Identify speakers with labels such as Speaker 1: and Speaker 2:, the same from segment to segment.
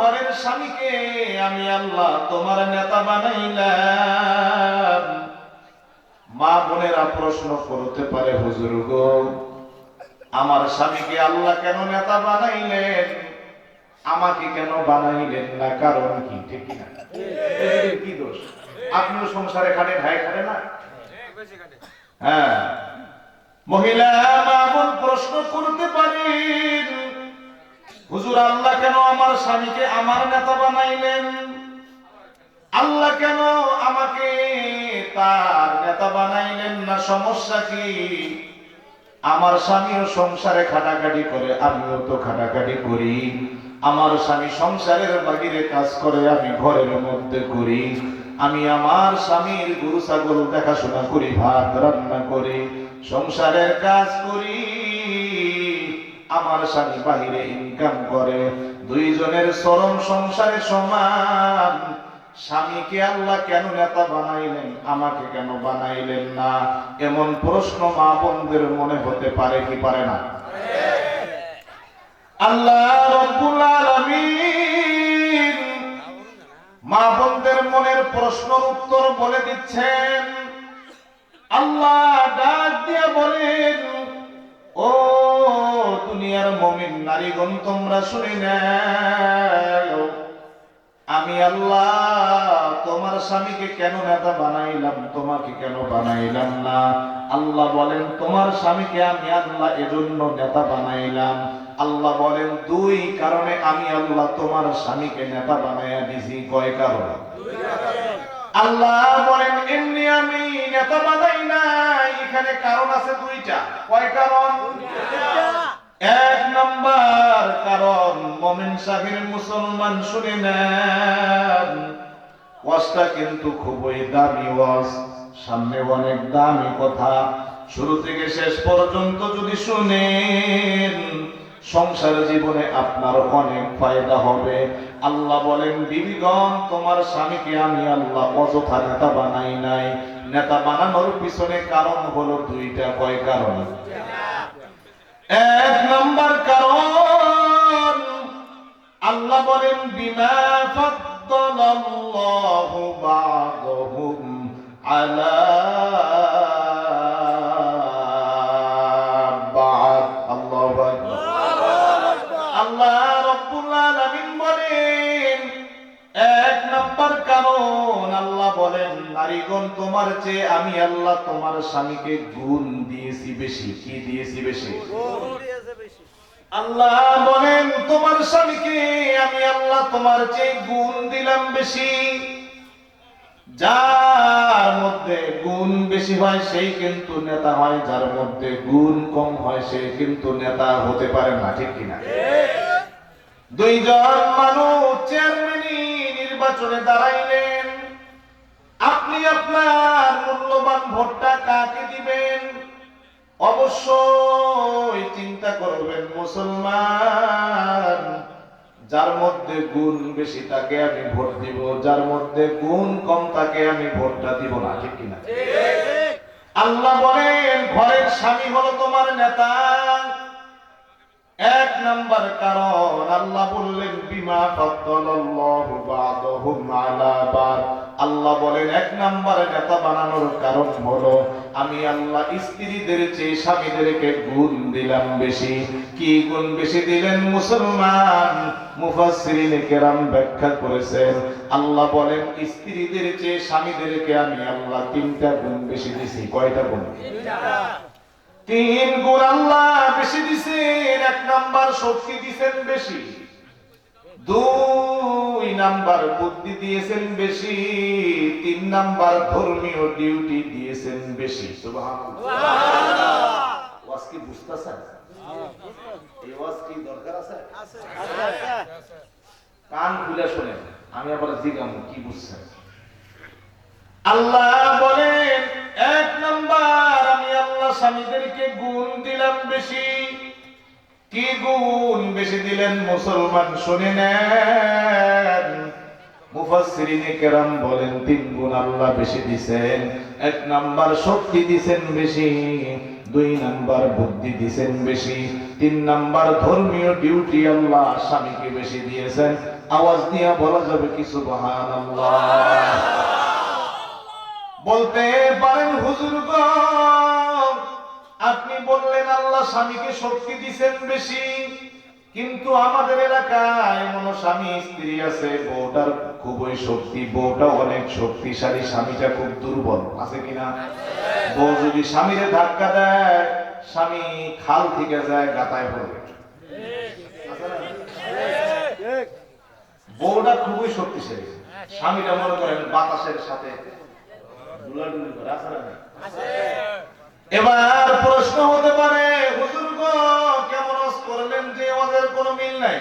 Speaker 1: ঘরের স্বামীকে আমি আল্লাহ তোমার নেতা বানাইলাম। মা বোনেরা প্রশ্ন করতে পারে, হুজুর গো, আমার স্বামীকে আল্লাহ কেন নেতা বানাইলেন? আমাকে কেন বানাইলেন না? কারণ কি? ঠিক না কি দোষ? আপনিও সংসারে খাটে ভাই খাটে না? হ্যাঁ। মহিলা মা বোন প্রশ্ন করতে পারেন। হুজুর, আল্লাহ কেন আমার স্বামীকে আমার নেতা বানাইলেন? আল্লাহ কেন আমাকে তার নেতা বানাইলেন না? সমস্যা কি? আমার স্বামীও সংসারে খাটাখাটি করে, আমিও তো খাটাখাটি করি। আমার স্বামী সংসারের বাহিরে কাজ করে, আমি ঘরের মধ্যে করি। আমি আমার স্বামীর গরু, ছাগল দেখাশোনা করি, ভাত রান্না করি, সংসারের কাজ করি। আমার স্বামী বাহিরে ইনকাম করে। দুইজনের চরম সংসারে সমান। স্বামীকে আল্লাহ কেন নেতা বানাইলেন? আমাকে কেন বানাইলেন না? এমন প্রশ্ন মা বোনদের মনে হতে পারে কি পারে না? আল্লাহ মা বোনদের মনের প্রশ্নের উত্তর বলে দিচ্ছেন। আল্লাহ ডাক দিয়ে বলেন ও দুনিয়ার মমিন নারীগণ, তোমরা শুনে নাও, আমি আল্লাহ তোমার স্বামীকে কেন নেতা বানাইলাম, তোমাকে কেন বানাইলাম না? আল্লাহ বলেন, তোমার স্বামীকে আমি আল্লাহ এজন্য নেতা বানাইলাম। আল্লাহ বলেন, দুই কারণে আমি আল্লাহ তোমার স্বামীকে নেতা বানাইয়া দিছি। কয় কারণ? আল্লাহ বলেন, এমনি আমি নেতা বানাই নাই। এখানে কারণ আছে দুইটা। কয় কারণ এক নাম্বার কারণ মমিন সাহির মুসলমান শুনে নেন। ওয়াজটা কিন্তু খুবই দামি ওয়াজ। সামনে অনেক দামি কথা। শুরু থেকে শেষ পর্যন্ত যদি শুনেন, সংসার জীবনে আপনার অনেক ফায়দা হবে। আল্লাহ বলেন, বিবিগণ, তোমার স্বামীকে আমি আল্লাহ অযথা নেতা বানাই নাই। নেতা বানানোর পিছনে কারণ হলো দুইটা, কয় কারণ? এক নম্বর কারণ, আল্লাহ বলেন, বিমা ফাদ্দালাল্লাহু বা'দাহুম আলা তোমার চেয়ে আমি আল্লাহ তোমার স্বামীকে গুণ দিয়েছি বেশি। কি দিয়েছি বেশি? আল্লাহ বলেন, তোমার স্বামীকে আমি আল্লাহ তোমার চেয়ে গুণ দিলাম বেশি। যার মধ্যে গুণ বেশি হয় সেই কিন্তু নেতা হয়, যার মধ্যে গুণ কম হয় সে কিন্তু নেতা হতে পারে না, ঠিক কিনা? দুইজন মানুষ চেয়ারম্যানই নির্বাচনে দাঁড়াইলেন আপনি আপনার মূল্যবান ভোটটা কাকে দিবেন? অবশ্যই চিন্তা করবেন মুসলমান যার মধ্যে গুণ বেশি তাকে আমি ভোট দিব যার মধ্যে গুণ কম তাকে আমি ভোটটা দিব না ঠিক কিনা? আল্লাহ বলেন ঘরের স্বামী হলো তোমার নেতা এক নাম্বার কারণ, আল্লাহ বললেন, বিমা ফাদ্দালাল্লাহু বা'দাহুম আলা বা'দ। আল্লাহ বলেন, এক নাম্বার নেতা বানানোর কারণ হলো, আমি আল্লাহ স্ত্রীদের চেয়ে স্বামীদেরকে গুণ দিলাম বেশি। কি গুণ বেশি দিলেন মুসলমান? মুফাসসিরিন কেরাম ব্যাখ্যা করেছেন। আল্লাহ বলেন, স্ত্রীদের চেয়ে স্বামীদেরকে আমি আল্লাহ তিনটা গুণ বেশি দিছি। কয়টা গুণ? তিন গুণ আল্লাহ বেশি দিছেন, এক নাম্বার শক্তি দিছেন বেশি। দুই নাম্বার বুদ্ধি দিয়েছেন বেশি, তিন নাম্বার ধর্মীয় ডিউটি দিয়েছেন বেশি। কি বুঝতেছেন? কান খুলে শোনেন, আমি আবার জিগাম, কি বুঝছেন? আল্লাহ বলেন, এক নাম্বার স্বামীদেরকে গুণ দিলাম বেশি। কি গুণ বেশি দিলেন মুসলমান শুনে নেন। বলেন, তিন গুণ আল্লাহ বেশি দিছেন, এক নাম্বার শক্তি দিছেন বেশি, দুই নাম্বার বুদ্ধি দিছেন বেশি, তিন নাম্বার ধর্মীয় ডিউটি আল্লাহ স্বামীকে বেশি দিয়েছেন। আওয়াজ দিয়ে বলা যাবে কি সুবহানাল্লাহ? বলতে পারেন হুজুর আপনি বললেন আল্লাহ স্বামীকে শক্তি দিছেন বেশি। কিন্তু আমাদের এলাকায় এমন স্বামী স্ত্রী আছে বউটার খুবই শক্তি বউটা অনেক শক্তিশালী স্বামীটা খুব দুর্বল। আছে কিনা বউ যদি স্বামীরে ধাক্কা দেয় স্বামী খাল থেকে যায় গাতায় পড়বে। বউটা খুবই শক্তিশালী। স্বামীটা মনে করেন বাতাসের সাথে দুলাদুলি করে, আছে? এবার প্রশ্ন হতে পারে কেমন করলেন যে ওদের কোনো মিল নাই?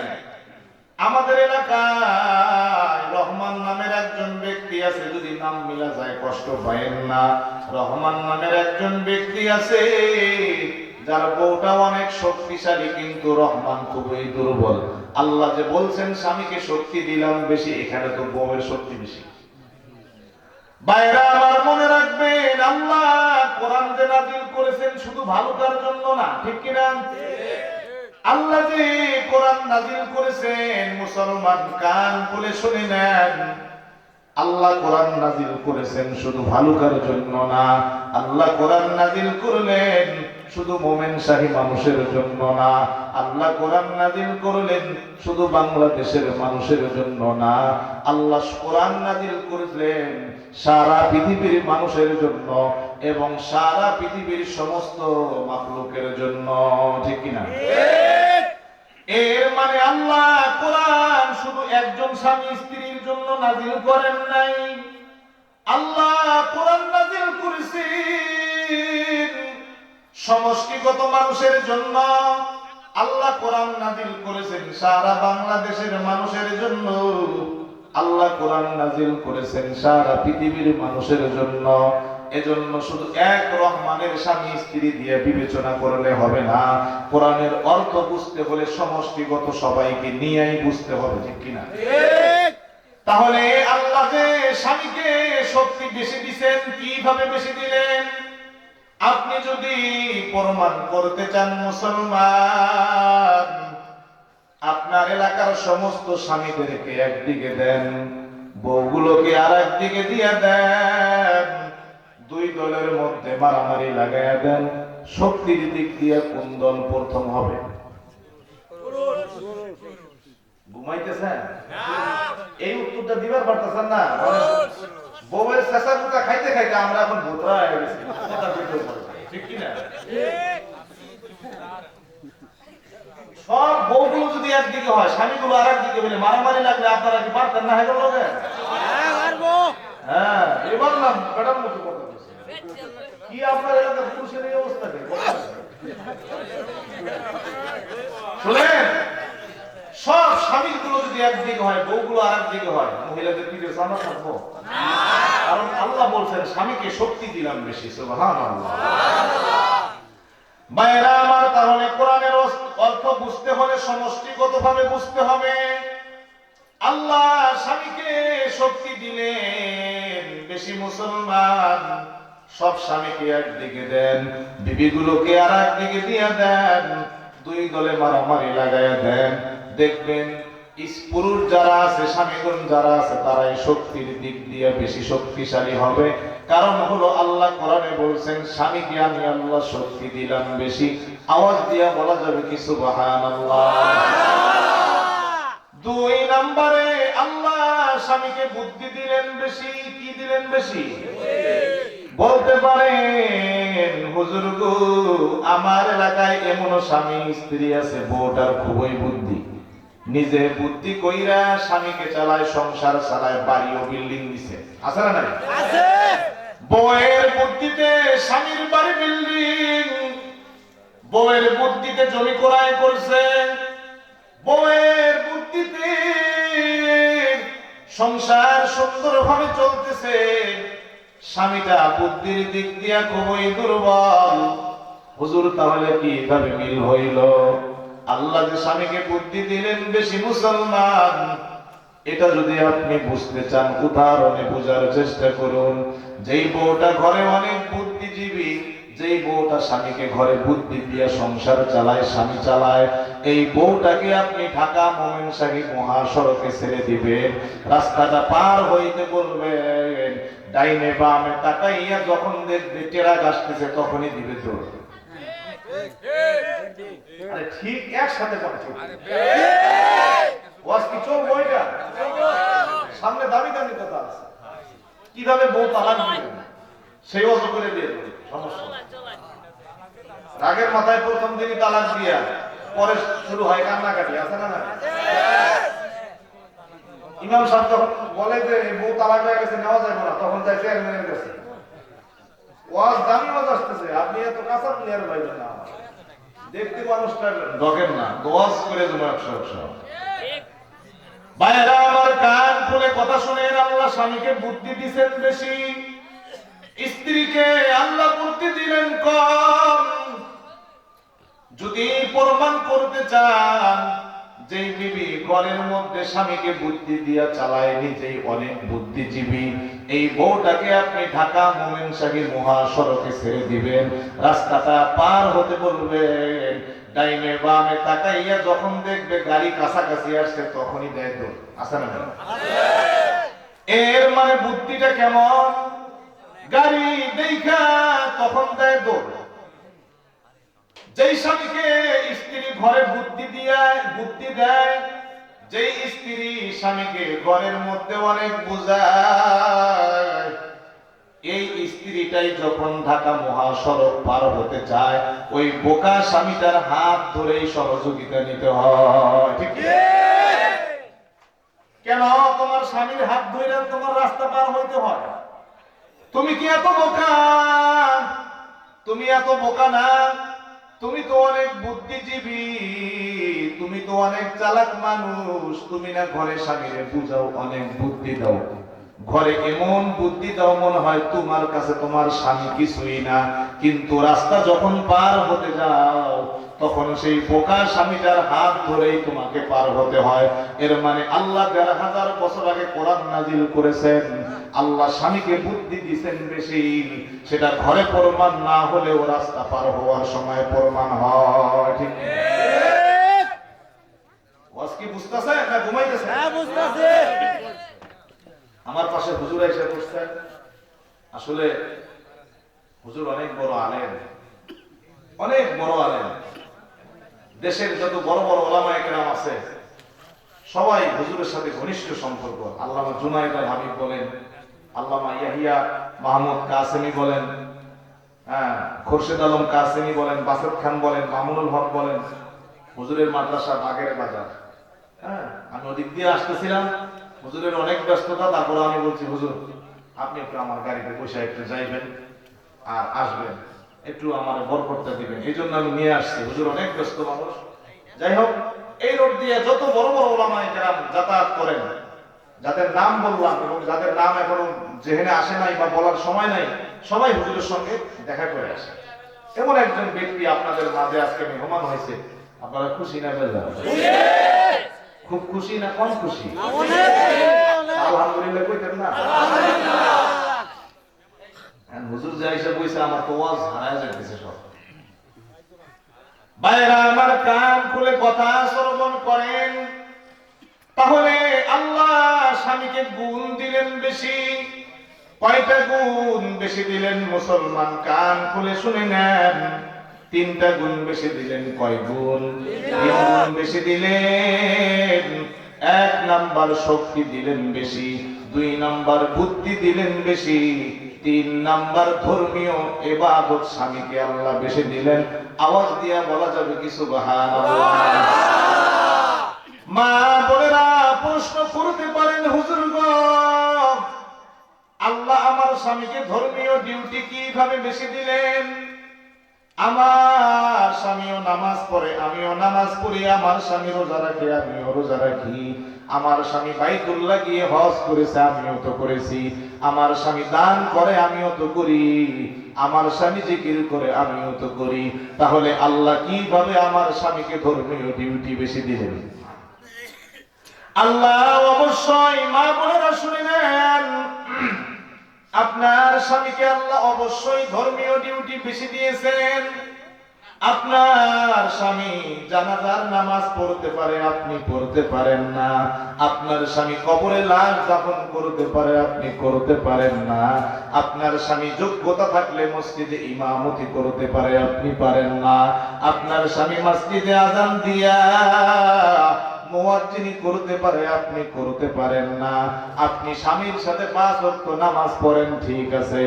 Speaker 1: আমাদের এলাকায় রহমান নামের একজন ব্যক্তি আছে, যদি নাম মিলা যায় কষ্ট পায়েন না। রহমান নামের একজন ব্যক্তি আছে, যার বউটা অনেক শক্তিশালী, কিন্তু রহমান খুবই দুর্বল। আল্লাহ যে বলছেন, স্বামীকে শক্তি দিলাম বেশি, এখানে তো বউয়ের শক্তি বেশি। আল্লাহ কোরআন যে কোরআন করেছেন, মুসলমান শুনে নেন। আল্লাহ কোরআন নাজিল করেছেন শুধু ভালুকার জন্য না, আল্লাহ কোরআন নাজিল শুধু মোমেন শাহী মানুষের জন্য না, আল্লাহ কোরআন নাজিল করলেন শুধু বাংলাদেশের মানুষের জন্য না, আল্লাহ কোরআন নাজিল করলেন সারা পৃথিবীর মানুষের জন্য এবং সারা পৃথিবীর সমস্ত মাকলুকের জন্য, ঠিক কিনা এর মানে আল্লাহ কোরআন শুধু একজন স্বামী স্ত্রীর জন্য নাজিল করেন নাই। আল্লাহ কোরআন নাজিল করেছেন সমষ্টিগত মানুষের জন্য আল্লাহ কোরআন নাজিল করেছেন সারা বাংলাদেশের মানুষের জন্য। আল্লাহ কোরআন নাজিল করেছেন সারা পৃথিবীর মানুষের জন্য। এজন্য শুধু এক রহমানের স্বামী স্ত্রী দিয়ে বিবেচনা করলে হবে না। কোরআনের অর্থ বুঝতে হলে সমষ্টিগত সবাইকে নিয়েই বুঝতে হবে ঠিক কিনা? তাহলে আল্লাহ যে স্বামীকে শক্তি বেশি দিচ্ছেন কীভাবে বেশি দিলেন? আপনি যদি প্রমাণ করতে চান মুসলমান আপনার এলাকার সমস্ত স্বামীদেরকে একদিকে দেন বউগুলোকে আর একদিকে দিয়ে দেন দুই দলের মধ্যে মারামারি লাগাইয়া দেন শক্তির দিক দিয়ে কোন দল প্রথম হবে? ঘুমাইতেছেন? এই উত্তরটা দিবার পারতেছেন না? বউয়ের শেষা কুটা খাইতে খাইতে আমরা এখন ভোতরা হয়ে গেছি। ঠিক কি না সব বউগুলো যদি একদিকে হয়, স্বামীগুলো আর একদিকে হলে মারামারি লাগলে আপনারা কি পারতেন না হেগো লোকে হ্যাঁ এবার না ম্যাডাম আপনার এলাকার অবস্থা? শুনেন, সব স্বামীগুলো যদি একদিকে হয়, বউগুলো আর একদিকে হয়, মহিলাদের বেশ আমরা থাকব? কারণ আল্লাহ বলছেন, স্বামীকে শক্তি দিলাম বেশি, সুবহানাল্লাহ। মায়েরা, আমার তাহলে কোরআনের অর্থ বুঝতে হলে সমষ্টিগত ভাবে বুঝতে হবে। আল্লাহ স্বামীকে শক্তি দিলেন, বেশি মুসলমান, সব স্বামীকে একদিকে দেন, বিবিগুলোকে আর একদিকে দিয়ে দেন, দুই দলে মারামারি লাগাইয়া দেন। দেখবেন পুরুষ যারা আছে, স্বামীগুণ যারা আছে, তারাই শক্তির দিক দিয়ে বেশি শক্তিশালী হবে। কারণ হলো আল্লাহ কোরআনে বলছেন, স্বামীকে আমি আল্লাহ শক্তি দিলাম বেশি। আওয়াজ দিয়া বলা যাবে কি, সুবহানাল্লাহ? দুই নম্বরে, আল্লাহ স্বামীকে বুদ্ধি দিলেন বেশি, কি দিলেন বেশি? বলতে পারেন, হুজুর গো, আমার এলাকায় এমন স্বামী, স্ত্রী আছে, বউটার খুবই বুদ্ধি। নিজে বুদ্ধি কইরা স্বামীকে চালায় সংসার চালায় বাড়ি ও বিল্ডিং দিছে। আছে না নাই? আছে। বউয়ের বুদ্ধিতে স্বামীর বাড়ি বিল্ডিং। বউয়ের বুদ্ধিতে জমি ক্রয় করছে। বউয়ের বুদ্ধিতে সংসার সুন্দরভাবে চলতেছে। স্বামীটা বুদ্ধির দিক দিয়া খুবই দুর্বল। হুজুর তাহলে কি এভাবে মিল হইল? আল্লাহ যে স্বামীকে বুদ্ধি দিলেন বেশি মুসলমান, এটা যদি আপনি বুঝতে চান, উদাহরণে বোঝার চেষ্টা করুন। যেই বউটা ঘরে অনেক বুদ্ধিজীবী, যেই বউটা স্বামীকে ঘরে বুদ্ধি দিয়ে সংসার চালায়, স্বামী চালায়, এই বউটাকে আপনি ঢাকা মোমেন শাহী মহাসড়কে ছেড়ে দিবেন। রাস্তাটা পার হইতে বলবেন, ডাইনে বামে তাকাইয়া যখন দেখবে টেরা আসতেছে, তখনই দিবে দৌড়। আরে ঠিক একসাথে ঠিক। ওয়াজ কি চলবো এটা? সামনে দামি দামি কথা আছে। কীভাবে বউ তালাক দিবেন সেই অজ করে দিয়ে সমস্যা রাগের মাথায় প্রথম দিনই তালাক দিয়া পরে শুরু হয় কান্নাকাটি আছে না না ইমাম সাহেব যখন বলে যে বউ তালাক হয়ে গেছে নেওয়া যাবে না তখন যাই চেয়ারম্যানের কাছে। ওয়াজ দামি ওয়াজ আসতেছে, আপনি এত কাঁচা প্লেয়ার পাইবেন না। দেখতে মানুষটা ডগেন না, দোয়াজ করে দেবো একশো একশো ভাইরা, আমার কান খুলে কথা শুনেন, আল্লাহ স্বামীকে বুদ্ধি দিছেন বেশি। স্ত্রীকে আল্লাহ বুদ্ধি দিলেন কম। যদি প্রমাণ করতে চান যে বিবি ঘরের মধ্যে স্বামীকে বুদ্ধি দিয়া চালায়, নিজেই অনেক বুদ্ধিজীবী। এই বউটাকে আপনি ঢাকা মোমেন শাহী মহাসড়কে ছেড়ে দিবেন। রাস্তাটা পার হতে বলবেন। ডাইনে বামে তাকাইয়া যখন দেখবে গাড়ি কাছাকাছি আসছে, তখনই দেয় দৌড় আসে না ম্যাডাম? এর মানে বুদ্ধিটা কেমন? গাড়ি দেখা, তখন দেয় দৌড় যেই স্বামীকে স্ত্রী ঘরে বুদ্ধি দিয়ে, বুদ্ধি দেয়, যেই স্ত্রী স্বামীকে ঘরের মধ্যে অনেক বোঝায়, এই স্ত্রীটাই যখন ঢাকা মহাসড়ক পার হতে চায়, ওই বোকা স্বামীটার হাত ধরেই সহযোগিতা নিতে হয়। ঠিক কেন তোমার স্বামীর হাত ধরে তোমার রাস্তা পার হইতে হয়? তুমি কি এত বোকা? তুমি এত বোকা না? তুমি তো অনেক বুদ্ধিজীবী, তুমি তো অনেক চালাক মানুষ, তুমি না ঘরে স্বামীরে বুঝাও, অনেক বুদ্ধি দাও। ঘরে এমন বুদ্ধি দাও মনে হয় তোমার কাছে তোমার স্বামী কিছুই না। কিন্তু রাস্তা যখন পার হতে যাও তখন সেই বোকা স্বামীটার হাত ধরেই তোমাকে পার হতে হয়। এর মানে আল্লাহ দেড় হাজার বছর আগে কোরআন নাজিল করেছেন আল্লাহ স্বামীকে বুদ্ধি দিছেন বেশি। সেটা ঘরে প্রমাণ না হলেও রাস্তা পার হওয়ার সময় প্রমাণ হয় ঠিক? ওয়াজ কি বুঝতেছে না ঘুমাইতেছে
Speaker 2: হ্যাঁ বুঝতেছি।
Speaker 1: আমার পাশে হুজুর এসে বসছেন আসলে হুজুর অনেক বড় আলেন অনেক বড় আলেন দেশের যত বড় বড় ওলামা একরাম আছে, সবাই হুজুরের সাথে ঘনিষ্ঠ সম্পর্ক। আল্লামা জুনাইদ আল হাবিব বলেন, আল্লামা ইয়াহিয়া মাহমুদ কাসেমি বলেন হ্যাঁ খোরশেদ আলম কাসেমি বলেন, বাসেদ খান বলেন, মামুনুল হক বলেন, হুজুরের মাদ্রাসা বাগের বাজার হ্যাঁ আমি ওদিক দিয়ে আসতেছিলাম হুজুরের অনেক ব্যস্ততা, তারপরে আমি বলছি, হুজুর, আপনি একটু আমার গাড়িতে বসে একটু যাইবেন আর আসবেন। একটু আমার বরকতটা দিবেন। এই জন্য আমি নিয়ে আসছি। হুজুর অনেক ব্যস্ত মানুষ। যাই হোক, এই রোড দিয়ে যত বড় বড় ওলামা একরাম যাতায়াত করেন, যাদের নাম বললাম এবং যাদের নাম এখনও জেহেনে আসে নাই বা বলার সময় নাই, সবাই হুজুরের সঙ্গে দেখা করে আসে এমন একজন ব্যক্তি আপনাদের মাঝে আজকে মেহমান হয়েছে। আপনারা খুশি না বেজার? খুব খুশি না কম খুশি? আলহামদুলিল্লাহ কইতেন না। হ্যাঁ, হুজুর যা হিসাব কইছে আমার তো ওয়াজ হারায় যাইতেছে সব। বাইরা আমার কান খুলে কথা শ্রবণ করেন। তাহলে আল্লাহ স্বামীকে গুণ দিলেন বেশি কয়টা গুণ বেশি দিলেন মুসলমান? কান খুলে শুনে নেন। তিনটা গুণ বেশি দিলেন কয় গুণ? তিন গুণ বেশি দিলেন। এক নাম্বার শক্তি দিলেন বেশি দুই নাম্বার বুদ্ধি দিলেন বেশি তিন নাম্বার ধর্মীয় এবাদত স্বামীকে আল্লাহ বেশি দিলেন। আওয়াজ দিয়া বলা যাবে কি সুবহানাল্লাহ? মা বোনেরা প্রশ্ন করতে পারেন হুজুর গো আল্লাহ আমার স্বামীকে ধর্মীয় ডিউটি কীভাবে বেশি দিলেন? আমার স্বামীও নামাজ পড়ে, আমিও নামাজ পড়ি, আমার স্বামী রোজা রাখে, আমিও রোজা রাখি। আমার স্বামী বাইতুল্লাহ গিয়ে হজ করেছে, আমিও তো করেছি। আমার স্বামী দান করে, আমিও তো করি। আমার স্বামী জিকির করে, আমিও তো করি। তাহলে আল্লাহ কীভাবে আমার স্বামীকে ধর্মীয় ডিউটি বেশি দিলেন? আল্লাহ অবশ্যই মা বোনেরা শুনে নেন আপনার স্বামীকে আল্লাহ অবশ্যই ধর্মীয় ডিউটি বেশি দিয়েছেন। আপনার স্বামী জানাজার নামাজ পড়তে পারে, আপনি পড়তে পারেন না। আপনার স্বামী কবরে লাশ দাফন করতে পারে, আপনি করতে পারেন না। আপনার স্বামী যোগ্যতা থাকলে মসজিদে ইমামতি করতে পারে, আপনি পারেন না। আপনার স্বামী মসজিদে আজান দিয়া মুয়াজ্জিনি করতে পারে, আপনি করতে পারেন না। আপনি স্বামীর সাথে পাঁচ ওয়াক্ত নামাজ পড়েন, ঠিক আছে।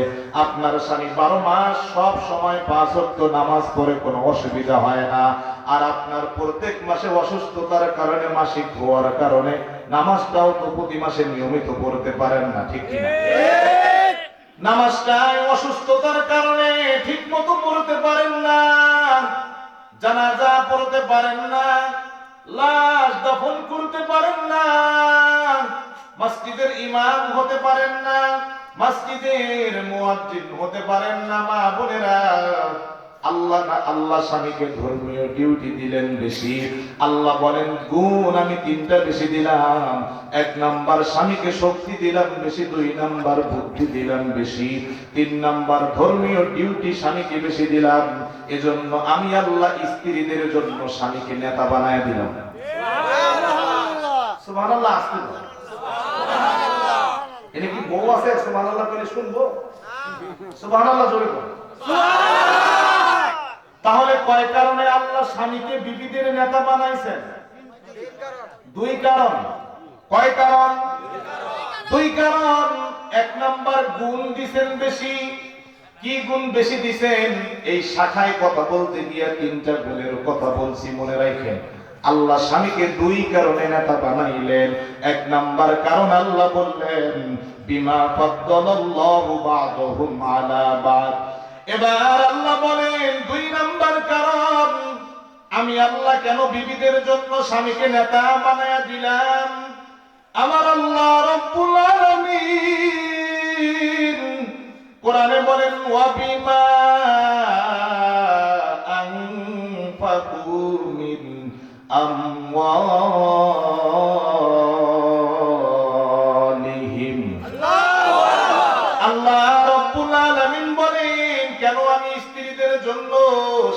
Speaker 1: আপনার স্বামী বারো মাস সব সময় পাঁচ ওয়াক্ত নামাজ পড়ে, কোনো অসুবিধা হয় না। আর আপনার প্রত্যেক মাসে অসুস্থতার কারণে, মাসিক হওয়ার কারণে নামাজটাও তো প্রতি মাসে নিয়মিত পড়তে পারেন না, ঠিক কিনা? নামাজটাই অসুস্থতার কারণে ঠিক মতো পড়তে পারেন না, জানাজা পড়তে পারেন না লাশ দফন করতে পারেন না, মসজিদের ইমাম হতে পারেন না, মসজিদের মুয়াজ্জিন হতে পারেন না, মা বোনেরা। আল্লাহ না আল্লাহ স্বামীকে ধর্মীয় ডিউটি দিলেন বেশি। আল্লাহ বলেন গুণ আমি তিনটা বেশি দিলাম। এক নাম্বার স্বামীকে শক্তি দিলাম বেশি দুই নাম্বার বুদ্ধি দিলাম বেশি। তিন নাম্বার ধর্মীয় ডিউটি স্বামীকে বেশি দিলাম। এজন্য আমি আল্লাহ স্ত্রীদের জন্য স্বামীকে নেতা বানায় দিলাম। সুবহানাল্লাহ। আসতে। এনে কি বউ আছে? সুবহানাল্লাহ করে শুনব? সুবহানাল্লাহ জোরে বল। তাহলে কয় কারণে আল্লাহ স্বামীকে বিবিদের নেতা বানাইছেন? দুই কারণ। কয় কারণ? দুই কারণ। এক নাম্বার, গুণ দিছেন বেশি। কি গুণ বেশি দিছেন? এই শাখায় কথা বলতে গিয়ে তিনটা গুণের কথা বলছি, মনে রাখেন। আল্লাহ স্বামীকে দুই কারণে নেতা বানাইলেন। এক নাম্বার কারণ আল্লাহ বললেন, বিমা ফাদ্দালাল্লাহু এবার আল্লাহ বলেন, দুই নাম্বার কারণ, আমি আল্লাহ কেন বিবিদের জন্য স্বামীকে নেতা বানায়া দিলাম? আমার আল্লাহ রব্বুল আলামিন কোরআনে বলেন, ওয়া বিমা আনফাকু মিন আমওয়ালিহিম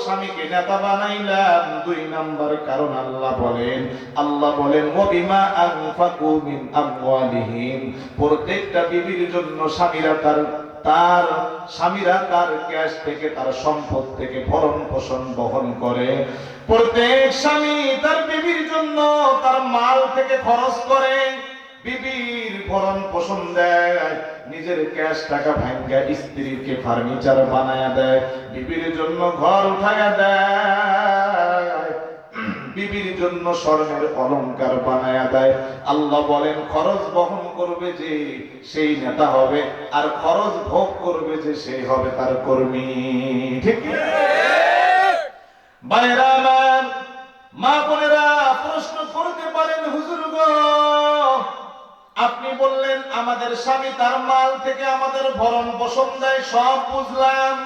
Speaker 1: স্বামীকে নেতা বানাইলাম। দুই নাম্বার কারণ আল্লাহ বলেন আল্লাহ বলেন, ওবিমা আনফাকু মিন আমওয়ালিহিম। প্রত্যেকটা বিবির জন্য স্বামীরা তার তার, স্বামীরা তার ক্যাশ থেকে তার সম্পদ থেকে ভরণ পোষণ বহন করে। প্রত্যেক স্বামী তার বিবির জন্য তার মাল থেকে খরচ করে। বিবির ভরণ পোষণ দেয়। নিজের ক্যাশ টাকা ভাঙ্গা স্ত্রীকে ফার্নিচার বানায়া দেয়। বিবির জন্য ঘর উঠায়া দেয়। বিবির জন্য স্বর্ণের অলংকার বানায়া দেয়। আল্লাহ বলেন, খরচ বহন করবে যে সেই নেতা হবে, আর খরচ ভোগ করবে যে সেই হবে তার কর্মী। ঠিক? মা আপনি বললেন, আমাদের স্বামী তার মাল থেকে আমাদের ভরণ পোষণ দেয়, সব বুঝলাম।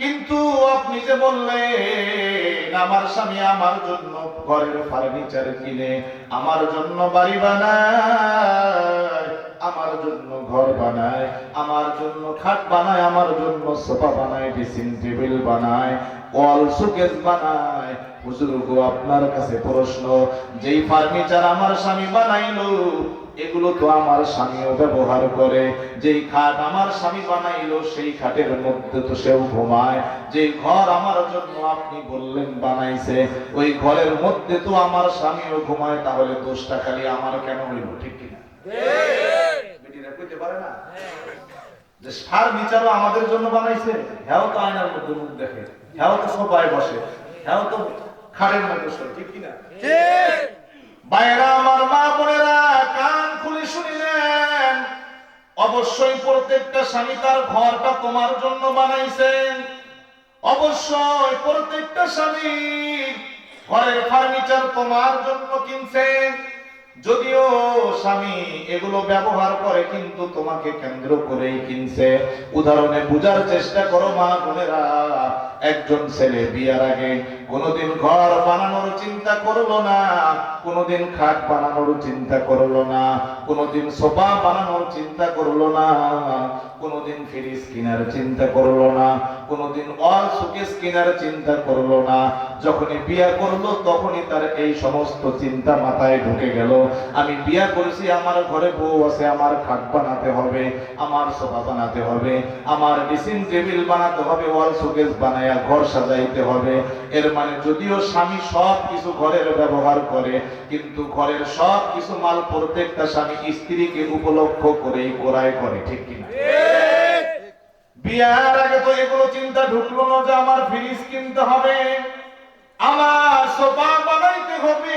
Speaker 1: কিন্তু আপনি যে বললেন, আমার স্বামী আমার জন্য ঘরের ফার্নিচার কিনে, আমার জন্য বাড়ি বানায়, আমার জন্য ঘর বানায়, আমার জন্য খাট বানায়, আমার জন্য সোফা বানায়, ড্রেসিং টেবিল বানায়, ওয়াল শোকেস বানায়। হুজুর গো, আপনার কাছে প্রশ্ন, যেই ফার্নিচার আমার স্বামী বানাইলো এগুলো তো আমার স্বামীও ব্যবহার করে। যেই খাট আমার স্বামী বানাইলো সেই খাটের মধ্যে তো সেও ঘুমায়। যে ঘর আমার জন্য আপনি বললেন বানাইছে ওই ঘরের মধ্যে তো আমার স্বামীও ঘুমায় তাহলে দোষটা খালি আমার কেন হইল ঠিক কিনা? বেটিরা কইতে পারে না? যে ফার্নিচারও আমাদের জন্য বানাইছে হ্যাঁ তো আয়নার মধ্যে মুখ দেখে হ্যাঁ তো সবাই বসে হ্যাঁ তো খাটের মধ্যে শোয় ঠিক কিনা? বাইরা আমার মা অবশ্যই প্রত্যেকটা স্বামী তার ঘরটা তোমার জন্য বানাইছেন। অবশ্যই প্রত্যেকটা স্বামী ঘরের ফার্নিচার তোমার জন্য কিনছে যদিও স্বামী এগুলো ব্যবহার করে কিন্তু তোমাকে কেন্দ্র করেই কিনছে। উদাহরণে বুঝার চেষ্টা করো মা বোনেরা, একজন ছেলে বিয়ার আগে কোনোদিন ঘর বানানোর চিন্তা করল না, কোনোদিন খাট বানানোর চিন্তা করল না, কোনোদিন সোফা বানানোর চিন্তা করল না, কোনোদিন ফ্রিজ কেনার চিন্তা করল না, কোনোদিন অল সুকেস কেনার চিন্তা করল না। যখনই বিয়া করল, তখনই তার এই সমস্ত চিন্তা মাথায় ঢুকে গেল। আমি বিয়া করেছি, আমার ঘরে বউ আছে, আমার খাট বানাতে হবে, আমার সোফা বানাতে হবে, আমার ড্রেসিং টেবিল বানাতে হবে, ওয়াল শোকেস বানায়া ঘর সাজাইতে হবে। এর মানে যদিও স্বামী সব কিছু ঘরের ব্যবহার করে, কিন্তু ঘরের সব কিছু মাল প্রত্যেকটা স্বামী স্ত্রীকে উপলক্ষ করেই ক্রয় করে, ঠিক কিনা বিয়ার আগে তো এগুলো চিন্তা ঢুকলো না যে আমার ফ্রিজ কিনতে হবে। আমার সোফা বানাইতে হবে।